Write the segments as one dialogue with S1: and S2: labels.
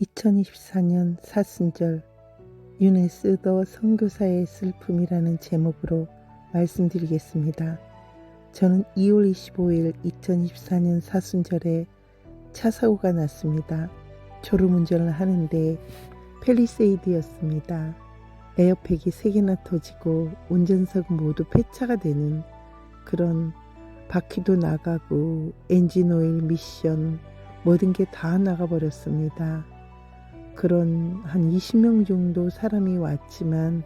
S1: 2024년 사순절 유네스더 선교사의 슬픔이라는 제목으로 말씀드리겠습니다. 저는 2월 25일 2024년 사순절에 차 사고가 났습니다. 졸음운전을 하는데 펠리세이드였습니다. 에어백이 3개나 터지고 운전석 모두 폐차가 되는 그런 바퀴도 나가고 엔진 오일 미션 모든 게 다 나가버렸습니다. 그런 한 20명 정도 사람이 왔지만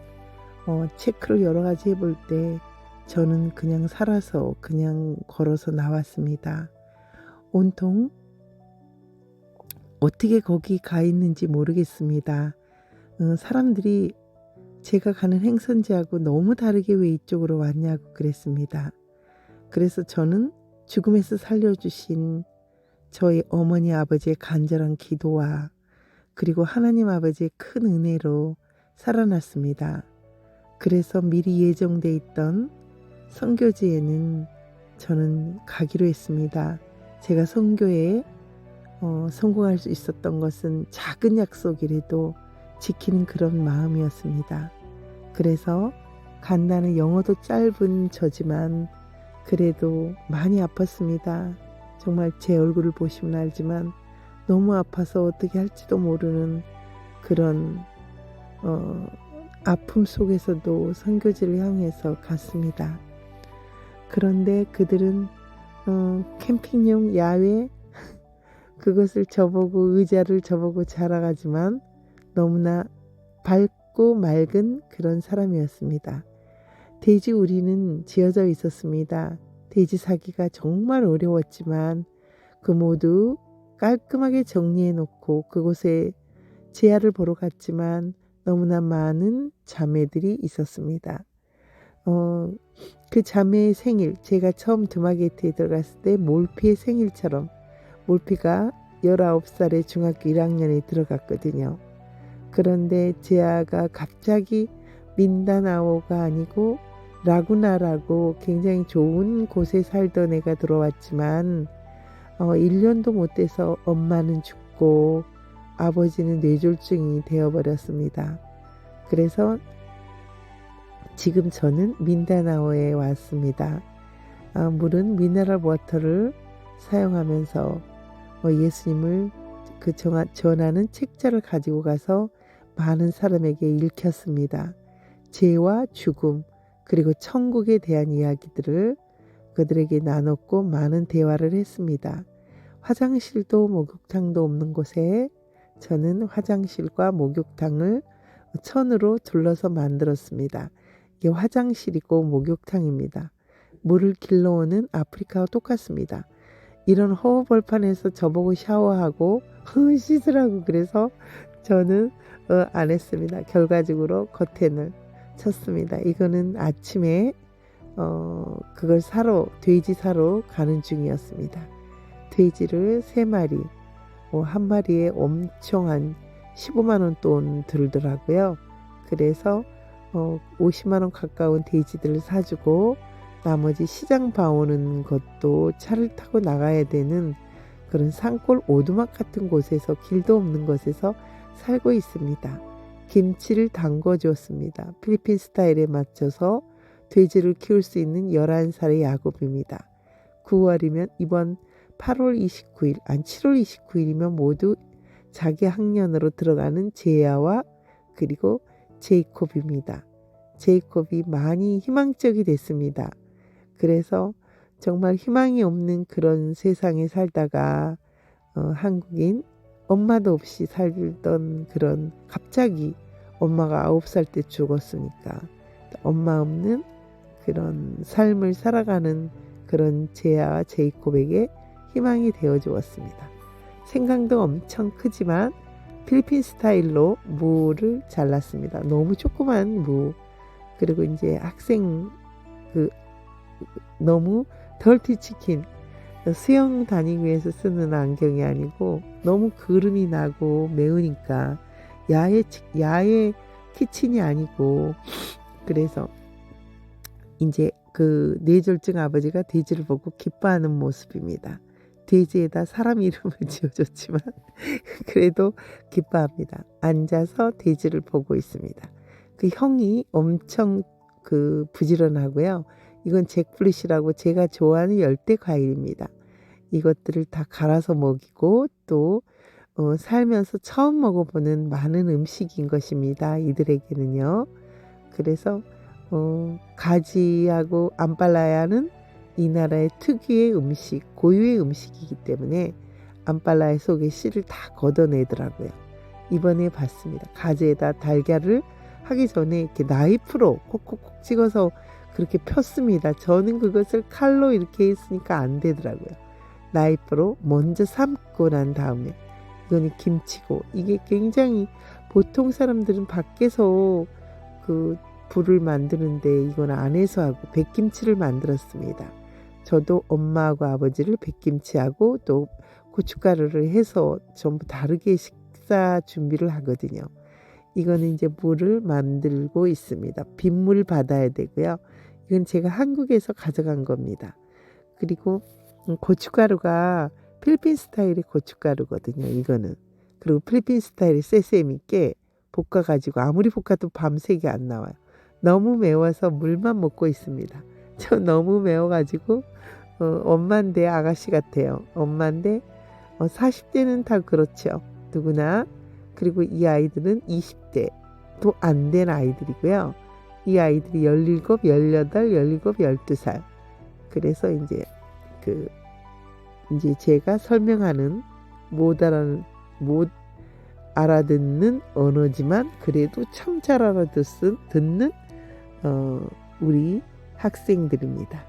S1: 어, 체크를 여러 가지 해볼 때 저는 그냥 살아서 그냥 걸어서 나왔습니다. 온통 어떻게 거기 가 있는지 모르겠습니다. 어, 사람들이 제가 가는 행선지하고 너무 다르게 왜 이쪽으로 왔냐고 그랬습니다. 그래서 저는 죽음에서 살려주신 저희 어머니 아버지의 간절한 기도와 그리고 하나님 아버지의 큰 은혜로 살아났습니다. 그래서 미리 예정돼 있던 선교지에는 저는 가기로 했습니다. 제가 선교에 어, 성공할 수 있었던 것은 작은 약속이라도 지키는 그런 마음이었습니다. 그래서 간단한 영어도 짧은 저지만 그래도 많이 아팠습니다. 정말 제 얼굴을 보시면 알지만 너무 아파서 어떻게 할지도 모르는 그런 어, 아픔 속에서도 선교지를 향해서 갔습니다. 그런데 그들은 어, 캠핑용 야외 그것을 저보고 의자를 저보고 자랑하지만 너무나 밝고 맑은 그런 사람이었습니다. 돼지 우리는 지어져 있었습니다. 돼지 사기가 정말 어려웠지만 그 모두 깔끔하게 정리해 놓고 그곳에 제아를 보러 갔지만 너무나 많은 자매들이 있었습니다. 어, 그 자매의 생일, 제가 처음 드마게트에 들어갔을 때 몰피의 생일처럼 몰피가 19살에 중학교 1학년에 들어갔거든요. 그런데 제아가 갑자기 민다나오가 아니고 라구나라고 굉장히 좋은 곳에 살던 애가 들어왔지만 어, 1년도 못 돼서 엄마는 죽고 아버지는 뇌졸중이 되어버렸습니다. 그래서 지금 저는 민다나오에 왔습니다. 아, 물은 미네랄 워터를 사용하면서 어, 예수님을 그 전하는 책자를 가지고 가서 많은 사람에게 읽혔습니다. 죄와 죽음 그리고 천국에 대한 이야기들을 그들에게 나눴고 많은 대화를 했습니다. 화장실도 목욕탕도 없는 곳에 저는 화장실과 목욕탕을 천으로 둘러서 만들었습니다. 이게 화장실이고 목욕탕입니다. 물을 길러오는 아프리카와 똑같습니다. 이런 허허벌판에서 저보고 샤워하고 씻으라고 그래서 저는 어, 안 했습니다. 결과적으로 커튼을 쳤습니다. 이거는 아침에 어, 그걸 사러 돼지 사러 가는 중이었습니다. 돼지를 세 마리, 어, 한 마리에 엄청 한 15만 원 돈 들더라고요. 그래서 어, 50만 원 가까운 돼지들을 사주고 나머지 시장 봐오는 것도 차를 타고 나가야 되는 그런 산골 오두막 같은 곳에서 길도 없는 곳에서 살고 있습니다. 김치를 담궈 주었습니다. 필리핀 스타일에 맞춰서 돼지를 키울 수 있는 11살의 야곱입니다. 9월이면 이번 8월 29일, 아니 7월 29일이면 모두 자기 학년으로 들어가는 제야와 그리고 제이콥입니다. 제이콥이 많이 희망적이 됐습니다. 그래서 정말 희망이 없는 그런 세상에 살다가 어, 한국인 엄마도 없이 살던 그런 갑자기 엄마가 아홉 살 때 죽었으니까 엄마 없는 그런 삶을 살아가는 그런 제아와 제이콥에게 희망이 되어 주었습니다. 생강도 엄청 크지만 필리핀 스타일로 무를 잘랐습니다. 너무 조그만 무. 그리고 이제 학생 그 너무 덜티 치킨 수영 다니기 위해서 쓰는 안경이 아니고 너무 그름이 나고 매우니까 야외 야외 키친이 아니고 그래서 이제 그 뇌졸중 아버지가 돼지를 보고 기뻐하는 모습입니다. 돼지에다 사람 이름을 지어줬지만 그래도 기뻐합니다. 앉아서 돼지를 보고 있습니다. 그 형이 엄청 그 부지런하고요. 이건 잭플릿이라고 제가 좋아하는 열대 과일입니다. 이것들을 다 갈아서 먹이고 또 어, 살면서 처음 먹어보는 많은 음식인 것입니다. 이들에게는요. 그래서 어, 가지하고 암발라야는 이 나라의 특유의 음식, 고유의 음식이기 때문에 암발라야 속의 씨를 다 걷어내더라고요. 이번에 봤습니다. 가지에다 달걀을 하기 전에 이렇게 나이프로 콕콕콕 찍어서 그렇게 폈습니다. 저는 그것을 칼로 이렇게 했으니까 안 되더라고요. 나이프로 먼저 삶고 난 다음에 이거는 김치고 이게 굉장히 보통 사람들은 밖에서 그 불을 만드는데 이건 안에서 하고 백김치를 만들었습니다. 저도 엄마하고 아버지를 백김치하고 또 고춧가루를 해서 전부 다르게 식사 준비를 하거든요. 이거는 이제 물을 만들고 있습니다. 빗물 받아야 되고요. 이건 제가 한국에서 가져간 겁니다. 그리고 음, 고춧가루가 필리핀 스타일의 고춧가루거든요. 이거는. 그리고 필리핀 스타일의 세세미 께 볶아가지고 아무리 볶아도 밤새게 안 나와요. 너무 매워서 물만 먹고 있습니다. 저 너무 매워가지고 어, 엄마인데 아가씨 같아요. 엄마인데 어, 40대는 다 그렇죠. 누구나. 그리고 이 아이들은 20대도 안 된 아이들이고요. 이 아이들이 17, 18, 17, 12살. 그래서 이제 그 이제 제가 설명하는 못 알아는 못 알아듣는 언어지만 그래도 참 잘 알아듣는 듣는 어, 우리 학생들입니다.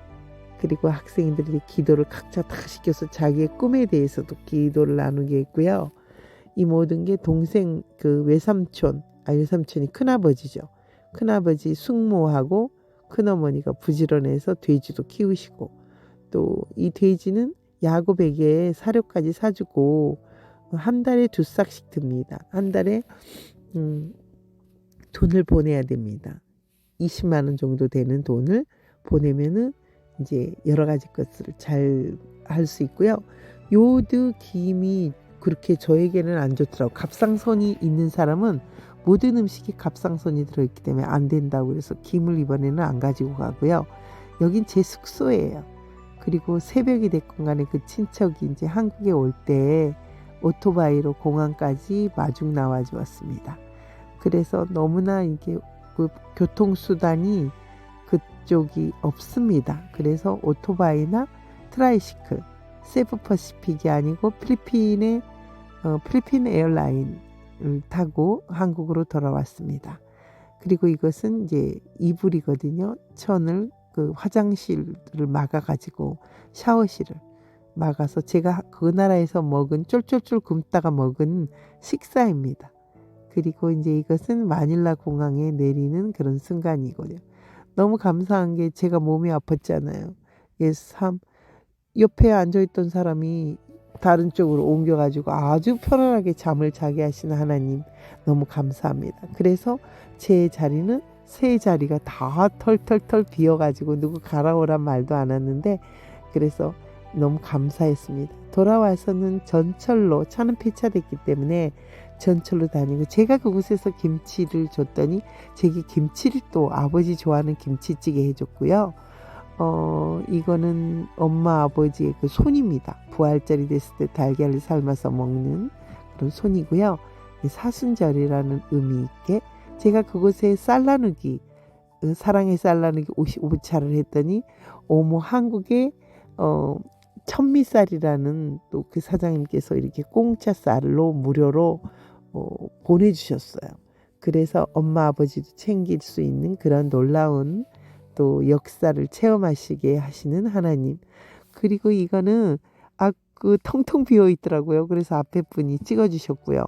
S1: 그리고 학생들이 기도를 각자 다 시켜서 자기의 꿈에 대해서도 기도를 나누게 했고요. 이 모든 게 동생 그 외삼촌, 아 외삼촌이 큰아버지죠. 큰아버지 숙모하고 큰어머니가 부지런해서 돼지도 키우시고 또 이 돼지는 야곱에게 사료까지 사주고 한 달에 두 싹씩 듭니다. 한 달에 음, 돈을 보내야 됩니다. 20만 원 정도 되는 돈을 보내면은 이제 여러 가지 것을 잘 할 수 있고요. 요드 김이 그렇게 저에게는 안 좋더라고. 갑상선이 있는 사람은 모든 음식에 갑상선이 들어있기 때문에 안 된다고 그래서 김을 이번에는 안 가지고 가고요. 여긴 제 숙소예요. 그리고 새벽이 됐건 간에 그 친척이 이제 한국에 올 때 오토바이로 공항까지 마중 나와 주었습니다. 그래서 너무나 이게 그 교통수단이 그 쪽이 없습니다. 그래서 오토바이나 트라이시클, 세브퍼시픽이 아니고 필리핀의 어, 필리핀 에어라인을 타고 한국으로 돌아왔습니다. 그리고 이것은 이제 이불이거든요. 천을 그 화장실을 막아가지고 샤워실을 막아서 제가 그 나라에서 먹은 쫄쫄쫄 굶다가 먹은 식사입니다. 그리고 이제 이것은 마닐라 공항에 내리는 그런 순간이거든요. 너무 감사한 게 제가 몸이 아팠잖아요. 참 옆에 앉아있던 사람이 다른 쪽으로 옮겨가지고 아주 편안하게 잠을 자게 하시는 하나님 너무 감사합니다. 그래서 제 자리는 세 자리가 다 털털털 비어가지고 누구 가라오란 말도 안 했는데 그래서 너무 감사했습니다. 돌아와서는 전철로 차는 폐차됐기 때문에 전철로 다니고 제가 그곳에서 김치를 줬더니 제게 김치를 또 아버지 좋아하는 김치찌개 해줬고요. 어 이거는 엄마 아버지의 그 손입니다. 부활절이 됐을 때 달걀을 삶아서 먹는 그런 손이고요. 사순절이라는 의미 있게 제가 그곳에 쌀나누기 어, 사랑의 쌀나누기 55차를 했더니 어머 한국에 어 천미쌀이라는 또 그 사장님께서 이렇게 공짜 쌀로 무료로 어, 보내주셨어요. 그래서 엄마 아버지도 챙길 수 있는 그런 놀라운 또 역사를 체험하시게 하시는 하나님. 그리고 이거는 아그 텅텅 비어 있더라고요. 그래서 앞에 분이 찍어주셨고요.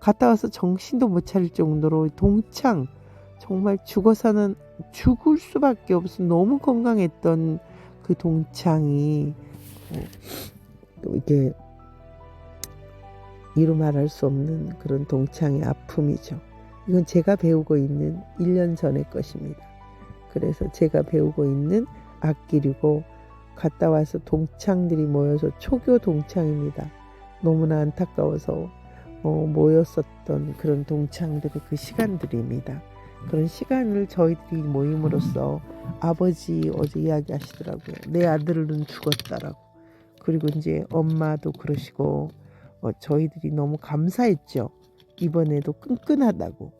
S1: 갔다 와서 정신도 못 차릴 정도로 동창 정말 죽어서는 죽을 수밖에 없어 너무 건강했던 그 동창이 어, 또 이게 이루 말할 수 없는 그런 동창의 아픔이죠. 이건 제가 배우고 있는 1년 전의 것입니다. 그래서 제가 배우고 있는 악기이고 갔다 와서 동창들이 모여서 초교 동창입니다. 너무나 안타까워서 어, 모였었던 그런 동창들의 그 시간들입니다. 그런 시간을 저희들이 모임으로써 아버지 어제 이야기하시더라고요. 내 아들은 죽었다라고. 그리고 이제 엄마도 그러시고 어, 저희들이 너무 감사했죠. 이번에도 끈끈하다고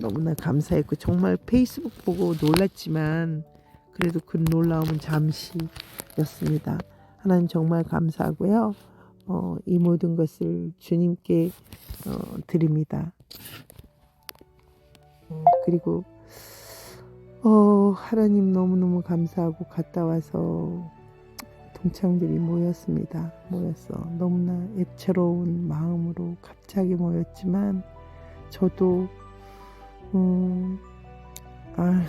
S1: 너무나 감사했고 정말 페이스북 보고 놀랐지만 그래도 그 놀라움은 잠시였습니다. 하나님 정말 감사하고요. 어, 이 모든 것을 주님께 어, 드립니다. 어, 그리고 어, 하나님 너무너무 감사하고 갔다 와서 동창들이 모였습니다. 모였어. 너무나 애처로운 마음으로 갑자기 모였지만 저도 음, 아,